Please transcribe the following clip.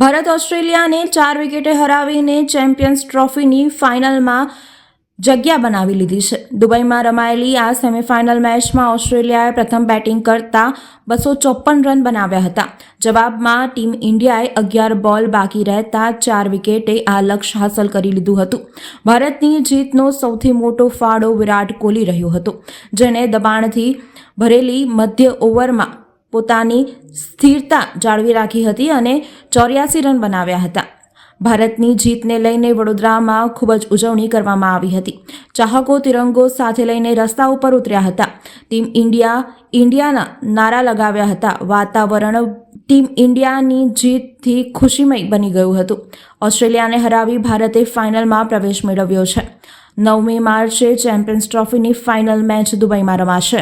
ભારત ઓસ્ટ્રેલિયાને ચાર વિકેટે હરાવીને ચેમ્પિયન્સ ટ્રોફીની ફાઇનલમાં જગ્યા બનાવી લીધી છે. દુબઈમાં રમાયેલી આ સેમીફાઇનલ મેચમાં ઓસ્ટ્રેલિયાએ પ્રથમ બેટિંગ કરતા બસો ચોપન રન બનાવ્યા હતા. જવાબમાં ટીમ ઇન્ડિયાએ અગિયાર બોલ બાકી રહેતા ચાર વિકેટે આ લક્ષ્ય હાંસલ કરી લીધું હતું. ભારતની જીતનો સૌથી મોટો ફાળો વિરાટ કોહલી રહ્યો હતો, જેણે દબાણથી ભરેલી મધ્ય ઓવરમાં પોતાની સ્થિરતા જાળવી રાખી હતી અને ચોર્યાસી રન બનાવ્યા હતા. ભારતની જીતને લઈને વડોદરામાં ખૂબ જ ઉજવણી કરવામાં આવી હતી. ચાહકો તિરંગો સાથે લઈને રસ્તા ઉપર ઉતર્યા હતા. ટીમ ઇન્ડિયા, ઇન્ડિયાના નારા લગાવ્યા હતા. વાતાવરણ ટીમ ઇન્ડિયાની જીતથી ખુશીમય બની ગયું હતું. ઓસ્ટ્રેલિયાને હરાવી ભારતે ફાઇનલમાં પ્રવેશ મેળવ્યો છે. નવમી માર્ચે ચેમ્પિયન્સ ટ્રોફીની ફાઇનલ મેચ દુબઈમાં રમાશે.